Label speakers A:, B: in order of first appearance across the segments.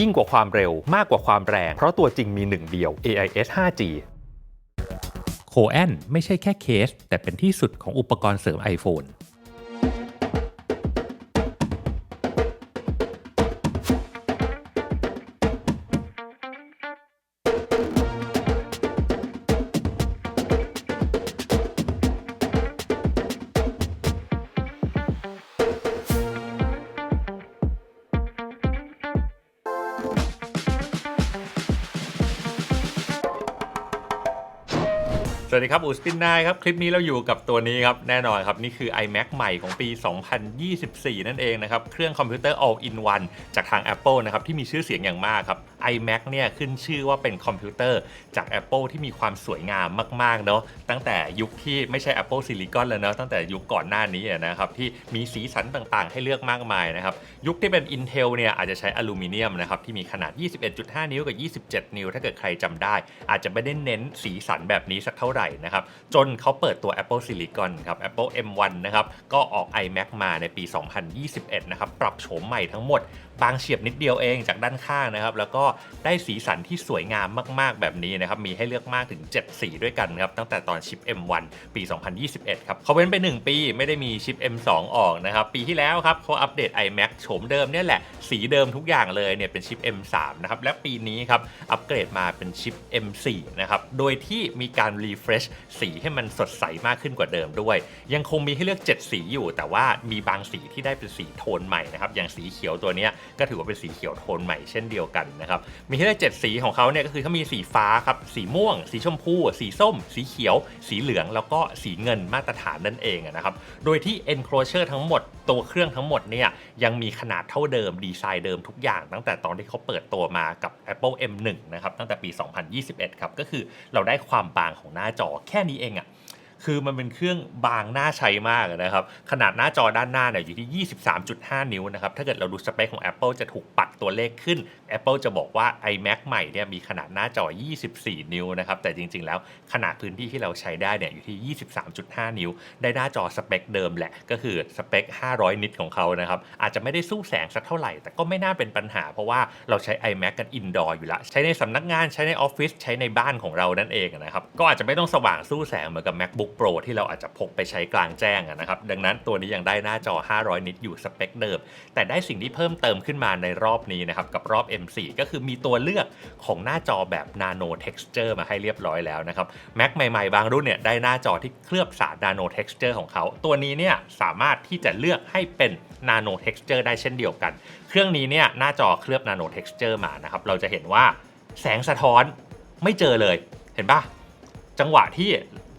A: ยิ่งกว่าความเร็วมากกว่าความแรง เพราะตัวจริงมีหนึ่งเดียว AIS 5G โคแอนไม่ใช่แค่เคส แต่เป็นที่สุดของอุปกรณ์เสริม iPhone สวัสดีครับ อูสปินนายครับ คลิปนี้เราอยู่กับตัวนี้ครับ แน่นอนครับ นี่คือ iMac ใหม่ของปี 2024 นั่นเองนะครับ เครื่องคอมพิวเตอร์ all in one จากทาง Apple นะครับ ที่มีชื่อเสียงอย่างมากครับ iMac เนี่ยขึ้นชื่อว่าเป็นคอมพิวเตอร์จาก Apple ที่มีความสวยงามมากๆเนาะตั้งแต่ยุคที่ไม่ใช่ Apple Silicon แล้วเนาะตั้งแต่ยุคก่อนหน้านี้นะครับที่มีสีสันต่างๆ ให้เลือกมากมายนะครับยุคที่เป็น Intel เนี่ยอาจจะใช้อลูมิเนียมนะครับที่มีขนาด 21.5 นิ้วกับ 27 นิ้ว ถ้าเกิดใครจำได้ อาจจะไม่ได้เน้นสีสันแบบนี้สักเท่าไหร่นะครับจนเขาเปิดตัว Apple Silicon ครับ Apple M1 นะครับก็ออก iMac มาในปี 2021 นะครับปรับโฉมใหม่ทั้งหมดบางเฉียบนิดเดียวเองจากด้านข้างนะครับแล้วก็ได้สีสันที่สวยงามมาก ๆ แบบนี้นะครับ มีให้เลือกมากถึง 7 สีด้วยกันครับ ตั้งแต่ตอนชิป M1 ปี 2021 ครับเขาเว้นไป 1 ปีไม่ได้มีชิป M2 ออกนะครับ ปีที่แล้วครับเขาอัปเดต iMac โฉมเดิมเนี่ยแหละ สีเดิมทุกอย่างเลยเนี่ยเป็นชิป M3 นะครับ และปีนี้ครับอัปเกรดมาเป็นชิป M4 นะครับ โดยที่มีการรีเฟรชสีให้มันสดใสมากขึ้นกว่าเดิมด้วย ยังคงมีให้เลือก 7 สีอยู่ แต่ว่ามีบางสีที่ได้เป็นสีโทนใหม่นะครับ อย่างสีเขียวตัวนี้ก็ถือว่าเป็นสีเขียวโทนใหม่เช่นเดียวกันนะครับมีให้เลือก7สีของเขาเนี่ยก็คือเขามีสีฟ้าครับ สีม่วง สีชมพู สีส้ม สีเขียว สีเหลือง แล้วก็สีเงินมาตรฐานนั่นเองนะครับ โดยที่ enclosure ทั้งหมดตัวเครื่องทั้งหมดเนี่ยยังมีขนาดเท่าเดิมดีไซน์เดิมทุกอย่าง ตั้งแต่ตอนที่เขาเปิดตัวมากับ Apple M1 นะครับตั้งแต่ปี 2021 ครับก็คือเราได้ความบางของหน้าจอแค่นี้เองอะ คือมันเป็นเครื่องบางน่าใช้มากนะครับ ขนาดหน้าจอด้านหน้าเนี่ยอยู่ที่ 23.5 นิ้วนะครับ ถ้าเกิดเราดูสเปคของ Apple จะถูกปัดตัวเลขขึ้น Apple จะบอกว่า iMac ใหม่เนี่ยมีขนาดหน้าจอ 24 นิ้วนะครับ แต่จริง ๆ แล้วขนาดพื้นที่ที่เราใช้ได้เนี่ยอยู่ที่ 23.5 นิ้ว ได้หน้าจอสเปคเดิมแหละ ก็คือสเปค 500 นิตของเขานะครับ อาจจะไม่ได้สู้แสงสักเท่าไหร่ แต่ก็ไม่น่าเป็นปัญหา เพราะว่าเราใช้ iMac กันอินดอร์อยู่แล้วใช้ในสำนักงานใช้ในออฟฟิศใช้ในบ้านของเรานั่นเองนะครับก็อาจจะไม่ต้องสว่างสู้แสงเหมือนกับ MacBook Pro ที่เราอาจจะพกไปใช้กลางแจ้งนะครับ ดังนั้นตัวนี้ยังได้หน้าจอ 500 นิตอยู่สเปคเดิม แต่ได้สิ่งที่เพิ่มเติมขึ้นมาในรอบนี้นะครับ กับรอบ M4 ก็คือมีตัวเลือกของหน้าจอแบบ Nano Texture มาให้เรียบร้อยแล้วนะครับ Mac ใหม่ๆ บางรุ่นเนี่ยได้หน้าจอที่เคลือบสาร Nano Texture ของเขา ตัวนี้เนี่ยสามารถที่จะเลือกให้เป็น Nano Texture ได้เช่นเดียวกัน เครื่องนี้เนี่ยหน้าจอเคลือบ Nano Texture มานะครับ เราจะเห็นว่าแสงสะท้อนไม่เจอเลย เห็นปะจังหวะที่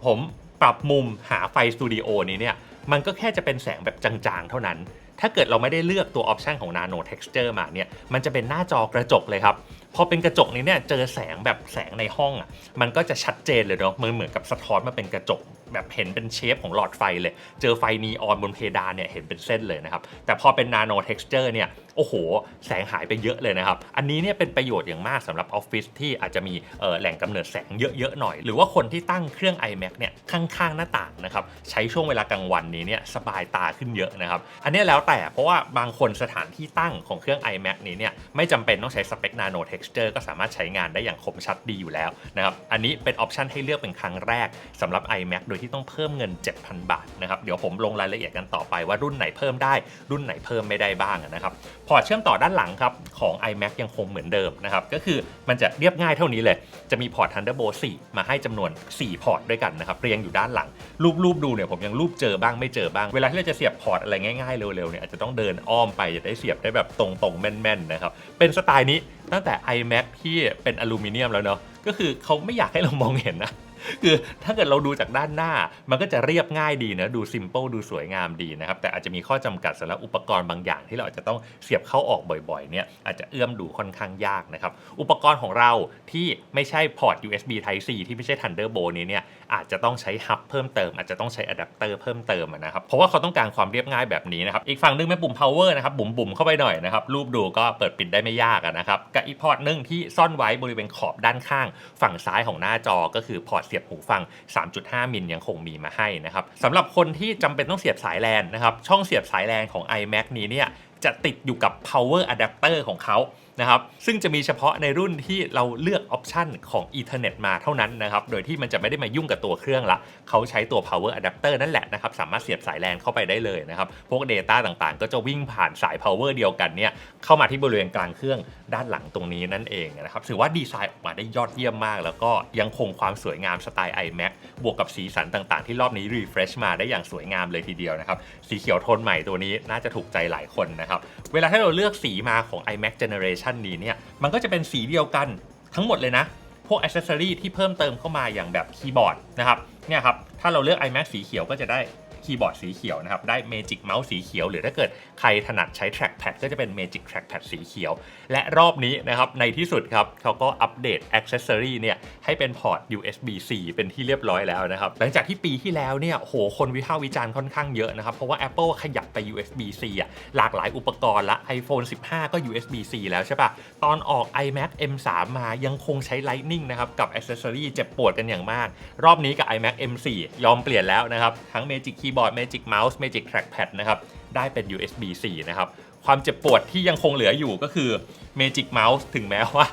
A: ผม ปรับมุมหาไฟสตูดิโอนี้เนี่ยมันก็แค่จะเป็นแสงแบบจางๆ เท่านั้น ถ้าเกิดเราไม่ได้เลือกตัวออปชันของ Nano Texture มาเนี่ย มันจะเป็นหน้าจอกระจกเลยครับ พอเป็นกระจกนี้เนี่ย เจอแสงแบบแสงในห้องอะ มันก็จะชัดเจนเลยเนาะมันเหมือนกับสะท้อนมาเป็นกระจก แบบเห็นเป็นเชฟของหลอดไฟเลย เจอไฟนีออนบนเพดานเนี่ยเห็นเป็นเส้นเลยนะครับ แต่พอเป็น Nano Texture เนี่ยโอ้โห แสงหายไปเยอะเลยนะครับ อันนี้เนี่ยเป็นประโยชน์อย่างมากสำหรับออฟฟิศที่อาจจะมีแหล่งกำเนิดแสงเยอะๆหน่อย หรือว่าคนที่ตั้งเครื่อง iMac เนี่ยข้างๆหน้าต่างนะครับใช้ช่วงเวลากลางวันนี้เนี่ยสบายตาขึ้นเยอะนะครับอันนี้แล้วแต่เพราะว่าบางคนสถานที่ตั้งของเครื่อง iMac นี้เนี่ยไม่จำเป็นต้องใช้สเปค Nano Texture ก็สามารถใช้งานได้อย่างคมชัดดีอยู่แล้วนะครับอันนี้เป็นออปชันให้เลือกเป็นครั้งแรกสำหรับ iMac โดยที่ต้องเพิ่มเงิน 7,000 บาทนะครับเดี๋ยวผมลงรายละเอียดกันต่อไปว่ารุ่นไหนเพิ่มได้ รุ่นไหนเพิ่มไม่ได้บ้างนะครับพอร์ตเชื่อมต่อด้านหลังครับของ iMac ยังคงเหมือนเดิมนะครับก็คือมันจะเรียบง่ายเท่านี้เลย จะมีพอร์ต Thunderbolt 4 มาให้จำนวน 4 พอร์ตด้วยกันนะครับเรียงอยู่ด้านหลัง รูปรูปดูเนี่ยผมยังรูปเจอบ้างไม่เจอบ้าง เวลาที่เราจะเสียบพอร์ตอะไรง่ายๆเร็วๆเนี่ยอาจจะต้องเดินอ้อมไปจะได้เสียบได้แบบตรงๆแม่นๆนะครับเป็นสไตล์นี้ตั้งแต่ iMac ที่เป็นอลูมิเนียมแล้วเนาะก็คือเขาไม่อยากให้เรามองเห็นนะ คือถ้าเกิดเราดูจากด้านหน้า มันก็จะเรียบง่ายดีนะดูซิมเ l ิลดูสวยงามดีนะครับ แต่อาจจะมีข้อจำกัดสำหรับอุปกรณ์บางอย่างที่เราอาจจะต้องเสียบเข้าออกบ่อยๆเนี่ยอาจจะเอื้อมดูค่อนข้างยากนะครับ อุปกรณ์ของเราที่ไม่ใช่พอร์ต USB Type C ที่ไม่ใช่ Thunderbolt นี้เนี่ยอาจจะต้องใช้ฮับเพิ่มเติมอาจจะต้องใช้อะแดปเตอร์เพิ่มเติมนะครับเพราะว่าเขาต้องการความเรียบง่ายแบบนี้นะครับอีกฝั่งนึงเป็นปุ่ม power นะครับบุ๋มๆเข้าไปหน่อยนะครับรูปดูก็เปิดปิดได้ไม่ยากนะครับกับอีกพอร์ตหนึงที่ซ่อนไว้บริเวณขอบด้านข้าง ฝั่งซ้ายของหน้าจอก็คือพอร์ตเสียบหูฟัง 3.5 มิลยังคงมีมาให้นะครับสำหรับคนที่จำเป็นต้องเสียบสายแลนนะครับช่องเสียบสายแลนของ iMac นี้เนี่ยจะติดอยู่กับ power adapter ของเขา นะครับซึ่งจะมีเฉพาะในรุ่นที่เราเลือกออปชันของ Ethernet มาเท่านั้นนะครับโดยที่มันจะไม่ได้มายุ่งกับตัวเครื่องละเขาใช้ตัว power adapter นั่นแหละนะครับสามารถเสียบสายแลนเข้าไปได้เลยนะครับพวก Data ต่างๆ ก็จะวิ่งผ่านสาย power เดียวกันเนี่ยเข้ามาที่บริเวณกลางเครื่องด้านหลังตรงนี้นั่นเองนะครับถือว่าดีไซน์ออกมาได้ยอดเยี่ยมมาก แล้วก็ยังคงความสวยงามสไตล์ iMac บวกกับสีสันต่างๆ ที่รอบนี้ refresh มาได้อย่างสวยงามเลยทีเดียวนะครับสีเขียวโทนใหม่ตัวนี้น่าจะถูกใจหลายคนนะครับเวลาที่เราเลือกสีมาของ iMac Generation นี้เนี่ยมันก็จะเป็นสีเดียวกันทั้งหมดเลยนะ พวกอ c เซสซอรีที่เพิ่มเติมเข้ามาอย่างแบบคีย์บอร์ดนะครับเนี่ยครับถ้าเราเลือก iMac สีเขียวก็จะได้ คีย์บอร์ดสีเขียวนะครับได้ Magic Mouse สีเขียว หรือถ้าเกิดใครถนัดใช้ Trackpad ก็จะเป็น Magic Trackpad สีเขียว และรอบนี้นะครับในที่สุดครับเขาก็อัปเดต Accessory เนี่ยให้เป็นพอร์ต USB-C เป็นที่เรียบร้อยแล้วนะครับหลังจากที่ปีที่แล้วเนี่ยโหคนวิพากษ์วิจารณ์ค่อนข้างเยอะนะครับเพราะว่า Apple ขยับไป USB-C อะหลากหลายอุปกรณ์ละ iPhone 15 ก็ USB-C แล้วใช่ปะตอนออก iMac M3 มายังคงใช้ Lightning นะครับกับ Accessory เจ็บปวดกันอย่างมาก รอบนี้กับ iMac M4 ยอมเปลี่ยนแล้วนะครับทั้ง Magic ย์บอร์ด Magic Mouse Magic Trackpad นะครับ ได้เป็น USB-C นะครับ ความเจ็บปวดที่ยังคงเหลืออยู่ก็คือ Magic Mouse ถึงแม้ว่า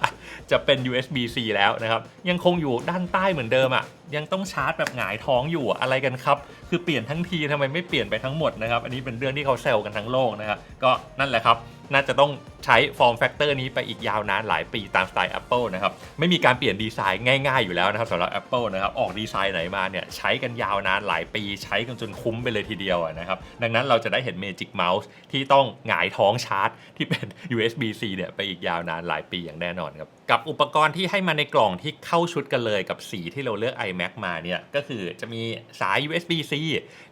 A: จะเป็น USB-C แล้วนะครับ ยังคงอยู่ด้านใต้เหมือนเดิมอะ่ะ ยังต้องชาร์จแบบหงายท้องอยู่อะอะไรกันครับ คือเปลี่ยนทั้งทีทำไมไม่เปลี่ยนไปทั้งหมดนะครับ อันนี้เป็นเรื่องที่เขาแซวกันทั้งโลกนะครับ ก็นั่นแหละครับ น่าจะต้องใช้ฟอร์มแฟกเตอร์นี้ไปอีกยาวนานหลายปีตามสไตล์ Apple นะครับ ไม่มีการเปลี่ยนดีไซน์ง่ายๆอยู่แล้วนะครับสำหรับ Apple นะครับ ออกดีไซน์ไหนมาเนี่ยใช้กันยาวนานหลายปี ใช้กันจนคุ้มไปเลยทีเดียวนะครับ ดังนั้นเราจะได้เห็น Magic Mouse ที่ต้องหงายท้องชาร์จ ที่เป็น USB-C เนี่ยไปอีกยาวนานหลายปีอย่างแน่นอนครับ กับอุปกรณ์ที่ให้มาในกล่องที่เข้าชุดกันเลยกับสีที่เราเลือก iMac มาเนี่ยก็คือจะมีสาย USB-C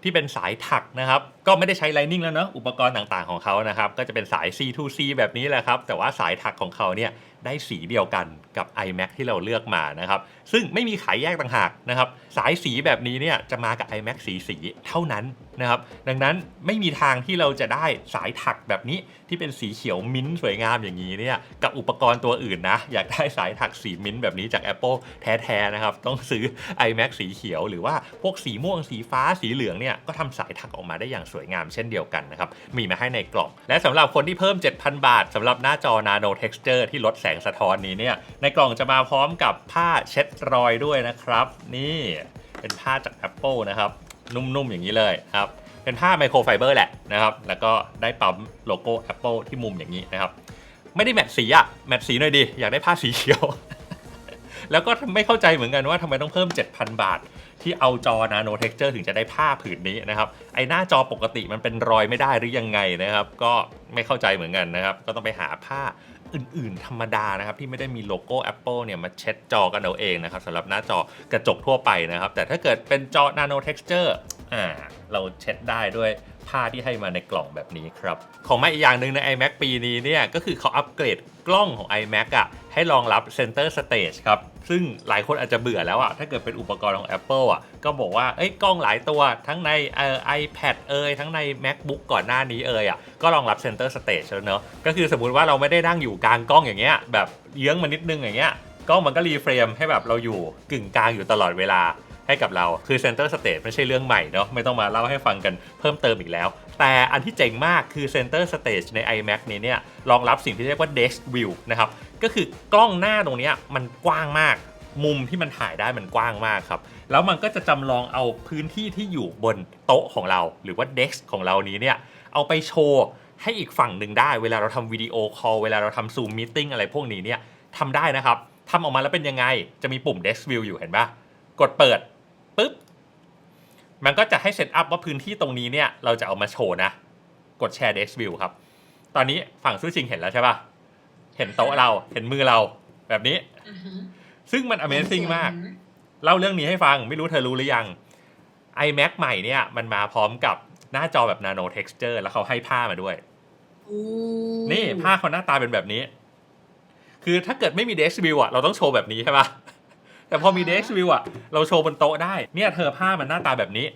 A: ที่เป็นสายถักนะครับ ก็ไม่ได้ใช้ Lightning แล้วเนาะอุปกรณ์ต่างๆของเขานะครับ ก็จะเป็นสาย C to C แบบนี้แหละครับ แต่ว่าสายถักของเขาเนี่ย ได้สีเดียวกันกับ iMac ที่เราเลือกมานะครับ ซึ่งไม่มีขายแยกต่างหากนะครับ สายสีแบบนี้เนี่ยจะมากับ iMac สีสีเท่านั้นนะครับ ดังนั้นไม่มีทางที่เราจะได้สายถักแบบนี้ที่เป็นสีเขียวมิ้นท์สวยงามอย่างนี้เนี่ยกับอุปกรณ์ตัวอื่นนะ อยากได้สายถักสีมิ้นท์แบบนี้จาก Apple แท้ๆนะครับ ต้องซื้อ iMac สีเขียว หรือว่าพวกสีม่วงสีฟ้าสีเหลืองเนี่ยก็ทำสายถักออกมาได้อย่างสวยงามเช่นเดียวกันนะครับมีมาให้ในกล่อง และสำหรับคนที่เพิ่ม 7,000 บาทสำหรับหน้าจอ Nano Texture ที่ลดแสงสะท้อนนี้เนี่ยในกล่องจะมาพร้อมกับผ้าเช็ดรอยด้วยนะครับ นี่เป็นผ้าจาก Apple นะครับ นุ่มๆอย่างนี้เลยครับเป็นผ้าไมโครไฟเบอร์แหละนะครับ แล้วก็ได้ปั๊มโลโก้ Apple ที่มุมอย่างนี้นะครับ ไม่ได้แมทสีอะแมทสีหน่อยดิอยากได้ผ้าสีเขียว แล้วก็ไม่เข้าใจเหมือนกันว่าทำไมต้องเพิ่ม 7,000 บาท ที่เอาจอ Nano Texture ถึงจะได้ผ้าผืนนี้นะครับ ไอหน้าจอปกติมันเป็นรอยไม่ได้หรือยังไงนะครับ ก็ไม่เข้าใจเหมือนกันนะครับ ก็ต้องไปหาผ้า อื่น ๆ ธรรมดานะครับที่ไม่ได้มีโลโก้ Apple เนี่ยมาเช็ดจอกันเอาเองนะครับสำหรับหน้าจอกระจกทั่วไปนะครับ แต่ถ้าเกิดเป็นจอ Nano Texture อ่าเราเช็ดได้ด้วยผ้าที่ให้มาในกล่องแบบนี้ครับ ของมาอีกอย่างหนึ่งใน iMac ปีนี้เนี่ยก็คือเขาอัปเกรดกล้องของ iMac อะ ให้รองรับ Center Stage ครับ ซึ่งหลายคนอาจจะเบื่อแล้วอะถ้าเกิดเป็นอุปกรณ์ของ Apple อะก็บอกว่าเอ้ยกล้องหลายตัวทั้งในเอ่อ iPad เอ่ยทั้งใน MacBook ก่อนหน้านี้เอ่ยอะก็รองรับ Center Stage แล้วเนอะก็คือสมมุติว่าเราไม่ได้นั่งอยู่กลางกล้องอย่างเงี้ยแบบเยื้องมานิดนึงอย่างเงี้ยกล้องมันก็รีเฟรมให้แบบเราอยู่กึ่งกลางอยู่ตลอดเวลาให้กับเราคือ Center Stage ไม่ใช่เรื่องใหม่เนาะไม่ต้องมาเล่าให้ฟังกันเพิ่มเติมอีกแล้ว แต่อันที่เจ๋งมากคือ Center Stage ใน iMac นี้เนี่ยรองรับสิ่งที่เรียกว่า Desk View นะครับ ก็คือกล้องหน้าตรงนี้มันกว้างมาก มุมที่มันถ่ายได้มันกว้างมากครับ แล้วมันก็จะจำลองเอาพื้นที่ที่อยู่บนโต๊ะของเรา หรือว่า Desk ของเรานี้เนี่ยเอาไปโชว์ให้อีกฝั่งหนึ่งได้ เวลาเราทำวิดีโอคอลเวลาเราทำซูมมิ팅อะไรพวกนี้เนี่ยทำได้นะครับทำออกมาแล้วเป็นยังไง จะมีปุ่ม Desk View อยู่เห็นปะกดเปิดปุ๊บ มันก็จะให้เซตอัพว่าพื้นที่ตรงนี้เนี่ยเราจะเอามาโชว์นะ กดแชร์ Desk View ครับ ตอนนี้ฝั่งซู่ชิงเห็นแล้วใช่ปะเห็นโต๊ะเราเห็นมือเราแบบนี้
B: อือฮึ
A: ซึ่งมัน Amazing มาก เล่าเรื่องนี้ให้ฟังไม่รู้เธอรู้หรือยัง iMac ใหม่เนี่ย มันมาพร้อมกับหน้าจอแบบ Nano Texture แล้วเขาให้ผ้ามาด้วย
B: อู้
A: นี่ผ้าเขาหน้าตาเป็นแบบนี้ คือถ้าเกิดไม่มี Desk View อะเราต้องโชว์แบบนี้ใช่ปะ แต่พอมี Desk View อะเราโชว์บนโต๊ะได้ เนี่ยเธอผ้ามันหน้าตาแบบนี้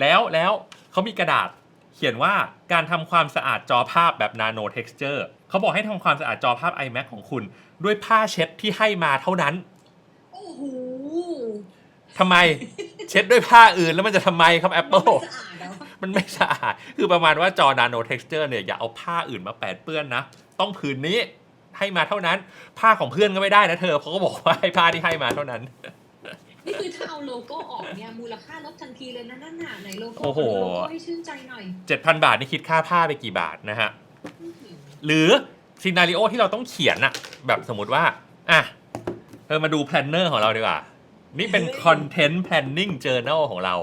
A: แล้วแล้วเขามีกระดาษเขียนว่าการทำความสะอาดจอภาพแบบ Nano Texture เขาบอกให้ทำความสะอาดจอภาพ iMac ของคุณ ด้วยผ้าเช็ดที่ให้มาเท่านั้น
B: โอ้โห
A: ทำไม เช็ดด้วยผ้าอื่นแล้วมันจะทำไมครับ Apple
B: สะอาดแล้ว
A: มันไม่สะอาด คือประมาณว่าจอ Nano Texture เนี่ยอย่าเอาผ้าอื่นมาแปดเปื้อนนะ ต้องผืนนี้ ให้มาเท่านั้น ผ้าของเพื่อนก็ไม่ได้นะเธอเพราะก็บอกว่าให้ผ้าที่ให้มาเท่านั้น
B: นี่คือถ้าเอาโลโก้ออกเนี่ยมูลค่าลดทันทีเลยนะนั่นน่ะไหนโลโก้
A: โอ้โห
B: ขดูโลโก้ให้ชื่นใจหน่อย
A: 7,000บาทนี่คิดค่าผ้าไปกี่บาทนะฮะ
B: อื้อหือ
A: หรือซีนารีโอที่เราต้องเขียนอะแบบสมมติว่าอะเธอมาดูแพลนเนอร์ของเราดีกว่า นี่เป็น Content Planning Journal ของเรา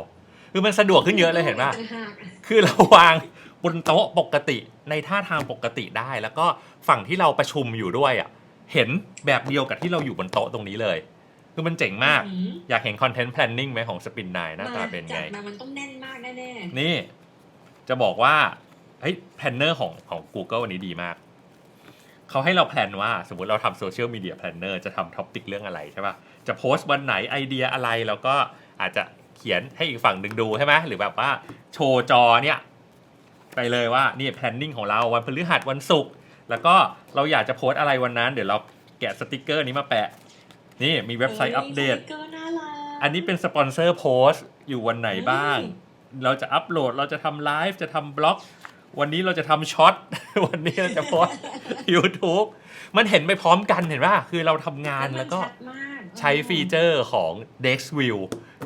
A: คือมันสะดวกขึ้นเยอะเลยเห็นป่ะ
B: ต่างหากอะ
A: คือเราวางบนโต๊ะปกติในท่าทางปกติได้ แล้วก็ฝั่งที่เราประชุมอยู่ด้วยอะเห็นแบบเดียวกับที่เราอยู่บนโต๊ะตรงนี้เลย คือมันเจ๋งมาก
B: อื้อหือ
A: อยากเห็น Content Planning ไหมของสปินนหน้าตาเป็นไง
B: จัดมามันต้องแน่นมากแน่
A: นี่ จะบอกว่าเฮ้ยแพลนเนอร์ของของ Google อันนี้ดีมาก เขาให้เราแพลนว่าสมมติเราทำโซเชียลมีเดียแพลนเนอร์จะทำท็อปิกเรื่องอะไรใช่ปะจะโพสต์วันไหนไอเดียอะไรแล้วก็อาจจะ เขียนให้อีกฝั่งหนึ่งดูใช่ไหมหรือแบบว่าโชว์จอเนี่ยไปเลยว่านี่แพลนนิ่งของเราวันพฤหัสวันศุกร์แล้วก็เราอยากจะโพสต์อะไรวันนั้น เดี๋ยวเราแกะสติกเกอร์นี้มาแปะ นี่มี
B: ๆ
A: เว็บไซต์อัปเดต
B: ฮ้ยสติกเกอร์น่ารัก
A: อันนี้เป็นสปอนเซอร์โพสต์อยู่วันไหนบ้าง เราจะอัปโหลดเราจะทำไลฟ์จะทำบล็อก วันนี้เราจะทำช็อต วันนี้เราจะโพสต์ YouTube มันเห็นไปพร้อมกันเห็นป่ะ คือเราทำงาน
B: มัน
A: แล้วก็
B: ชัดมาก
A: ใช้ฟีเจอร์ของ Dex View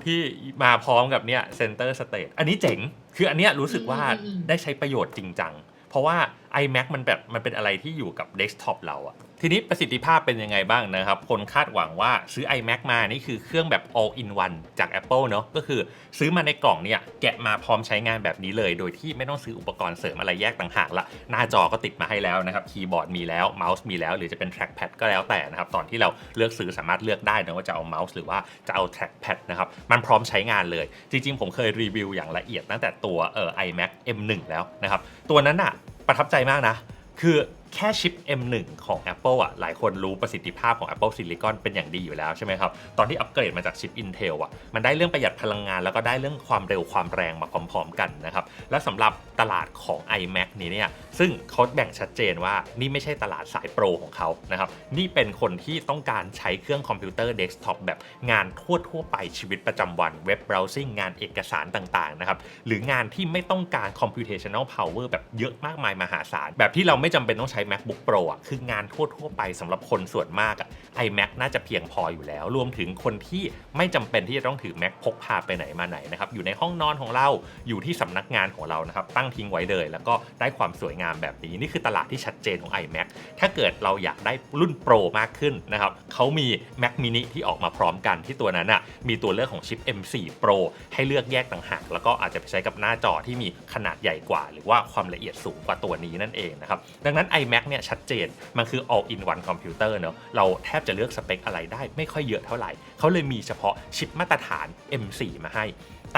A: ที่มาพร้อมกับเนี่ย Center Stage อันนี้เจ๋ง คืออันเนี้ยรู้สึกว่าได้ใช้ประโยชน์จริงจัง เพราะว่า iMac มันแบบมันเป็นอะไรที่อยู่กับเดสก์ท็อปเราอะทีนี้ประสิทธิภาพเป็นยังไงบ้างนะครับ คนคาดหวังว่าซื้อ iMac มานี่คือเครื่องแบบ all in one จาก Apple เนอะก็คือซื้อมาในกล่องเนี่ยแกะมาพร้อมใช้งานแบบนี้เลย โดยที่ไม่ต้องซื้ออุปกรณ์เสริมอะไรแยกต่างหากละ หน้าจอก็ติดมาให้แล้วนะครับคีย์บอร์ดมีแล้วเมาส์มีแล้วหรือจะเป็น trackpad ก็แล้วแต่นะครับตอนที่เราเลือกซื้อสามารถเลือกได้นะว่าจะเอาเมาส์หรือว่าจะเอา trackpad นะครับมันพร้อมใช้งานเลย จริงๆ ผมเคยรีวิวอย่างละเอียดตั้งแต่ตัวเอ่อ iMac M1 แล้วนะครับตัวนั้นอะ ประทับใจมากนะ คือ แค่ชิป M1 ของ Apple อะหลายคนรู้ประสิทธิภาพของ Apple Silicon เป็นอย่างดีอยู่แล้วใช่ไหมครับ ตอนที่อัปเกรดมาจากชิป Intel อะมันได้เรื่องประหยัดพลังงาน แล้วก็ได้เรื่องความเร็วความแรงมาพร้อมๆกันนะครับและสำหรับตลาดของ iMac นี้เนี่ยซึ่งเขาแบ่งชัดเจนว่านี่ไม่ใช่ตลาดสายโปรของเขานะครับนี่เป็นคนที่ต้องการใช้เครื่องคอมพิวเตอร์เดสก์ท็อปแบบงานทั่วๆไปชีวิตประจำวันเว็บเบราว์ซิ่งงานเอกสารต่างๆนะครับหรืองานที่ไม่ต้องการ computational power แบบเยอะมากมายมหาศาลแบบที่เราไม่จำเป็นต้องใช้ MacBook Pro อะคืองานทั่ว ๆ ไปสำหรับคนส่วนมากอะ iMac น่าจะเพียงพออยู่แล้ว รวมถึงคนที่ไม่จำเป็นที่จะต้องถือ Mac พกพาไปไหนมาไหนนะครับ อยู่ในห้องนอนของเราอยู่ที่สำนักงานของเรานะครับ ตั้งทิ้งไว้เลย แล้วก็ได้ความสวยงามแบบนี้ นี่คือตลาดที่ชัดเจนของ iMac ถ้าเกิดเราอยากได้รุ่นโปรมากขึ้นนะครับเขามี Mac mini ที่ออกมาพร้อมกันที่ตัวนั้นอะมีตัวเลือกของชิป M4 Pro ให้เลือกแยกต่างหากแล้วก็อาจจะไปใช้กับหน้าจอที่มีขนาดใหญ่กว่า หรือว่าความละเอียดสูงกว่าตัวนี้นั่นเองนะครับดังนั้น iMac เนี่ยชัดเจน มันคือ all in one computer เนอะเราแทบจะเลือกสเปคอะไรได้ไม่ค่อยเยอะเท่าไหร่ เขาเลยมีเฉพาะชิปมาตรฐาน M4 มาให้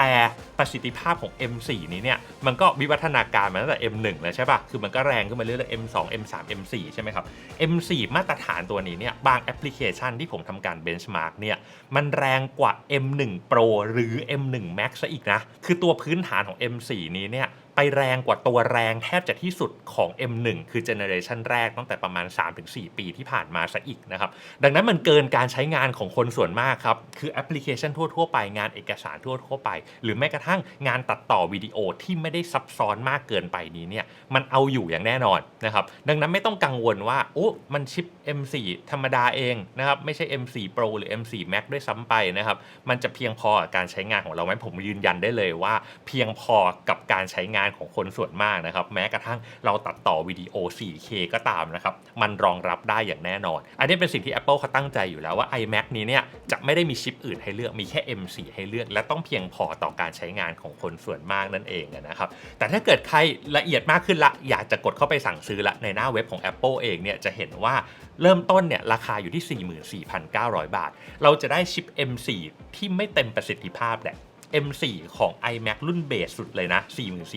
A: แต่ประสิทธิภาพของ M4 นี้เนี่ย มันก็วิวัฒนาการมาตั้งแต่ M1 แล้วใช่ปะคือมันก็แรงขึ้นมาเรื่อยๆ M2 M3 M4 ใช่ไหมครับ M4 มาตรฐานตัวนี้เนี่ย บางแอปพลิเคชันที่ผมทำการเบนช์มาร์กเนี่ย มันแรงกว่า M1 Pro หรือ M1 Max ซะอีกนะ คือตัวพื้นฐานของ M4 นี้เนี่ย ไปแรงกว่าตัวแรงแทบจะที่สุดของ M1 คือเจเนอเรชันแรกตั้งแต่ประมาณ 3-4 ปีที่ผ่านมาซะอีกนะครับ ดังนั้นมันเกินการใช้งานของคนส่วนมากครับ คือแอปพลิเคชันทั่ว ๆ ไปงานเอกสารทั่ว ๆ ไป หรือแม้กระทั่งงานตัดต่อวิดีโอที่ไม่ได้ซับซ้อนมากเกินไปนี้เนี่ยมันเอาอยู่อย่างแน่นอนนะครับ ดังนั้นไม่ต้องกังวลว่าโอ้มันชิป M4 ธรรมดาเองนะครับไม่ใช่ M4 Pro หรือ M4 Max ด้วยซ้ำไปนะครับมันจะเพียงพอกับการใช้งานของเราไหมผมยืนยันได้เลยว่า เพียงพอกับการใช้งานของคนส่วนมากนะครับ แม้กระทั่งเราตัดต่อวิดีโอ 4K ก็ตามนะครับ มันรองรับได้อย่างแน่นอน อันนี้เป็นสิ่งที่ Apple เขาตั้งใจอยู่แล้วว่า iMac นี้เนี่ยจะไม่ได้มีชิปอื่นให้เลือกมีแค่ M4 ให้เลือก และต้องเพียงพอต่อการใช้งานของคนส่วนมากนั่นเองนะครับ แต่ถ้าเกิดใครละเอียดมากขึ้นละ อยากจะกดเข้าไปสั่งซื้อละในหน้าเว็บของ Apple เองเนี่ยจะเห็นว่าเริ่มต้นเนี่ยราคาอยู่ที่ 44,900 บาท เราจะได้ชิป M4 ที่ไม่เต็มประสิทธิภาพแหละ M4 ของ iMac รุ่นเบสสุดเลยนะ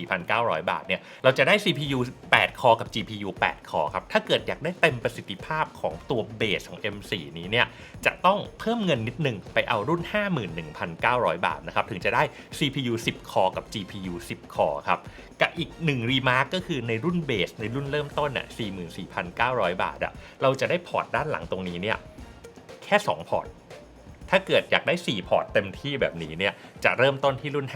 A: 44,900 บาทเนี่ย เราจะได้ CPU 8 คอกับ GPU 8 คอครับ ถ้าเกิดอยากได้เต็มประสิทธิภาพของตัวเบสของ M4 นี้เนี่ย จะต้องเพิ่มเงินนิดหนึงไปเอารุ่น 51,900 บาทนะครับ ถึงจะได้ CPU 10 คอกับ GPU 10 คอครับ กับอีกหนึ่งรีมาร์กก็คือในรุ่นเบสในรุ่นเริ่มต้นอะ44,900 บาทอะ เราจะได้พอร์ตด้านหลังตรงนี้เนี่ยแค่ 2 พอร์ต ถ้าเกิดอยากได้ 4 พอร์ตเต็มที่แบบนี้เนี่ยจะเริ่มต้นที่รุ่น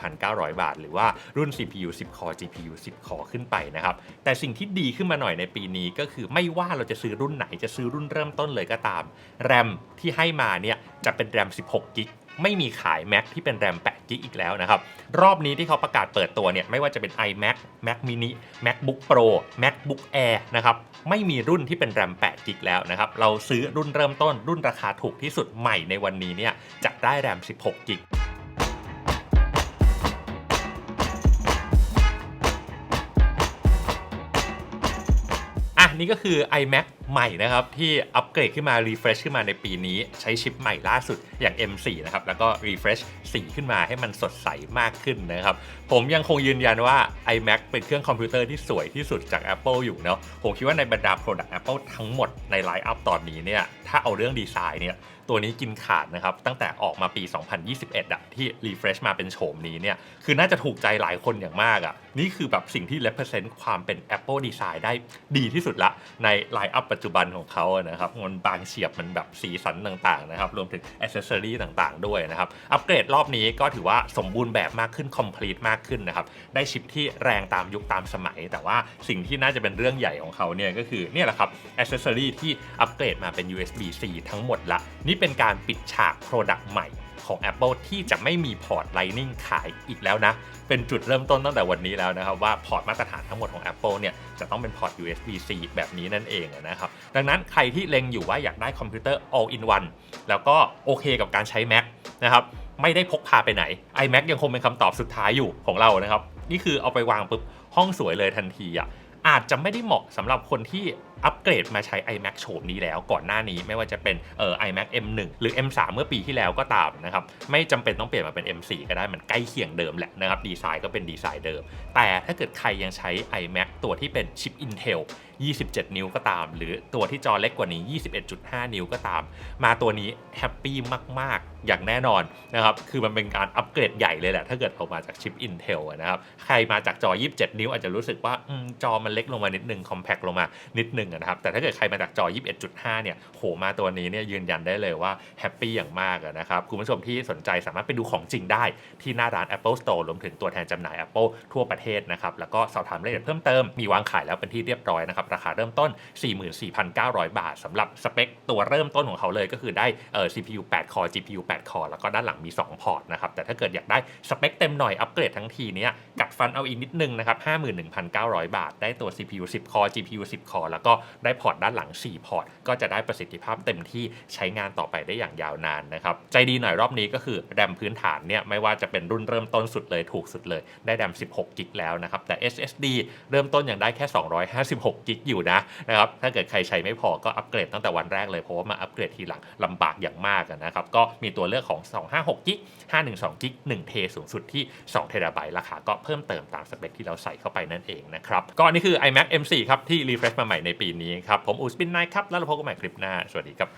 A: 51,900 บาท หรือว่ารุ่น CPU 10 core GPU 10 core ขึ้นไปนะครับ แต่สิ่งที่ดีขึ้นมาหน่อยในปีนี้ก็คือไม่ว่าเราจะซื้อรุ่นไหนจะซื้อรุ่นเริ่มต้นเลยก็ตาม แรมที่ให้มาเนี่ยจะเป็นแรม 16 กิก ไม่มีขาย Mac ที่เป็นแรม8กิกอีกแล้วนะครับ รอบนี้ที่เขาประกาศเปิดตัวเนี่ย ไม่ว่าจะเป็น iMac Mac mini MacBook Pro MacBook Air นะครับ ไม่มีรุ่นที่เป็นแรม8กิกแล้วนะครับ เราซื้อรุ่นเริ่มต้นรุ่นราคาถูกที่สุดใหม่ในวันนี้เนี่ยจะได้แรม16กิก นี่ก็คือ iMac ใหม่นะครับ ที่อัปเกรดขึ้นมา refresh ขึ้นมาในปีนี้ ใช้ชิปใหม่ล่าสุดอย่าง M4 นะครับ แล้วก็ refresh สีขึ้นมาให้มันสดใสมากขึ้นนะครับ ผมยังคงยืนยันว่า iMac เป็นเครื่องคอมพิวเตอร์ที่สวยที่สุดจาก Apple อยู่เนาะผมคิดว่าในบรรดา Product Apple ทั้งหมดในไลน์อัพตอนนี้เนี่ยถ้าเอาเรื่องดีไซน์เนี่ย ตัวนี้กินขาดนะครับ ตั้งแต่ออกมาปี 2021อะที่ refresh มาเป็นโฉมนี้เนี่ย คือน่าจะถูกใจหลายคนอย่างมากอะนี่คือแบบสิ่งที่ represent ความเป็น Apple Design ได้ดีที่สุดละ ในไลน์อัพปัจจุบันของเขานะครับ มันบางเฉียบมันแบบสีสันต่างๆนะครับ รวมถึง accessory ต่างๆ ด้วยนะครับ อัปเกรดรอบนี้ก็ถือว่าสมบูรณ์แบบมากขึ้น complete มากขึ้นนะครับ ได้ชิปที่แรงตามยุคตามสมัย แต่ว่าสิ่งที่น่าจะเป็นเรื่องใหญ่ของเขาเนี่ยก็คือเนี่ยแหละครับ accessory ที่อัปเกรดมาเป็น USB-C ทั้งหมดละนี่เป็นการปิดฉาก Product ใหม่ของ Apple ที่จะไม่มีพอร์ต Lightning ขายอีกแล้วนะ เป็นจุดเริ่มต้นตั้งแต่วันนี้แล้วนะครับ ว่าพอร์ตมาตรฐานทั้งหมดของ Apple เนี่ยจะต้องเป็นพอร์ต USB-C แบบนี้นั่นเองนะครับ ดังนั้นใครที่เล็งอยู่ว่าอยากได้คอมพิวเตอร์ all in one แล้วก็โอเคกับการใช้ Mac นะครับไม่ได้พกพาไปไหน iMac ยังคงเป็นคำตอบสุดท้ายอยู่ของเรานะครับ นี่คือเอาไปวางปุ๊บห้องสวยเลยทันทีอะอาจจะไม่ได้เหมาะสำหรับคนที่ อัปเกรดมาใช้ iMac โฉมนี้แล้วก่อนหน้านี้ไม่ว่าจะเป็นเอ่อ iMac M1 หรือ M3 เมื่อปีที่แล้วก็ตามนะครับไม่จำเป็นต้องเปลี่ยนมาเป็น M4 ก็ได้มันใกล้เคียงเดิมแหละนะครับดีไซน์ก็เป็นดีไซน์เดิม แต่ถ้าเกิดใครยังใช้ iMac ตัวที่เป็นชิป Intel 27 นิ้วก็ตาม หรือตัวที่จอเล็กกว่านี้ 21.5 นิ้วก็ตาม มาตัวนี้แฮปปี้มาก ๆ อย่างแน่นอนนะครับ คือมันเป็นการอัปเกรดใหญ่เลยแหละ ถ้าเกิดเอามาจากชิป Intel นะครับ ใครมาจากจอ 27 นิ้วอาจจะรู้สึกว่าอจอมันเล็กลงมานิดนึง คอมแพคลงมานิดนึงนะครับ แต่ถ้าเกิดใครมาจากจอ 21.5 เนี่ย โห มาตัวนี้เนี่ยยืนยันได้เลยว่าแฮปปี้อย่างมากนะครับ คุณผู้ชมที่สนใจสามารถไปดูของจริงได้ที่หน้าร้าน Apple Store รวมถึงตัวแทนจำหน่าย Apple ทั่วประเทศนะครับ แล้วก็สอบถามรายละเอียดเพิ่มเติม มีวางขายแล้วเป็นที่เรียบร้อยนะครับราคาเริ่มต้น 44,900 บาทสำหรับสเปคตัวเริ่มต้นของเขาเลยก็คือได้เอ่อ CPU 8 core GPU 8 core แล้วก็ด้านหลังมี 2 พอร์ตนะครับ แต่ถ้าเกิดอยากได้สเปคเต็มหน่อยอัปเกรดทั้งทีเนี้ยกัดฟันเอาอีกนิดนึงนะครับ 51,900 บาท ได้ตัว CPU 10 core GPU 10 core แล้วก็ได้พอร์ตด้านหลัง 4 พอร์ต ก็จะได้ประสิทธิภาพเต็มที่ใช้งานต่อไปได้อย่างยาวนานนะครับ ใจดีหน่อยรอบนี้ก็คือแรมพื้นฐานเนี่ยไม่ว่าจะเป็นรุ่นเริ่มต้นสุดเลยถูกสุดเลย ได้แรม 16 กิกแล้วนะครับแต่ SSD เริ่มต้นยังได้แค่ 256 กิกอยู่นะนะครับถ้าเกิดใครใช้ไม่พอก็อัปเกรดตั้งแต่วันแรกเลยเพราะว่ามาอัปเกรดทีหลังลำบากอย่างมากนะครับก็มีตัวเลือกของ 256กิก512กิก1เทสูงสุดที่2เทราไบต์ราคาก็เพิ่มเติมตามสเปคที่เราใส่เข้าไปนั่นเองนะครับก็นี่คือ iMac M4 ครับที่รีเฟรชมาใหม่ในปีนี้ครับผมอูสปินนายครับแล้วเราพบกันใหม่คลิปหน้าสวัสดีครับ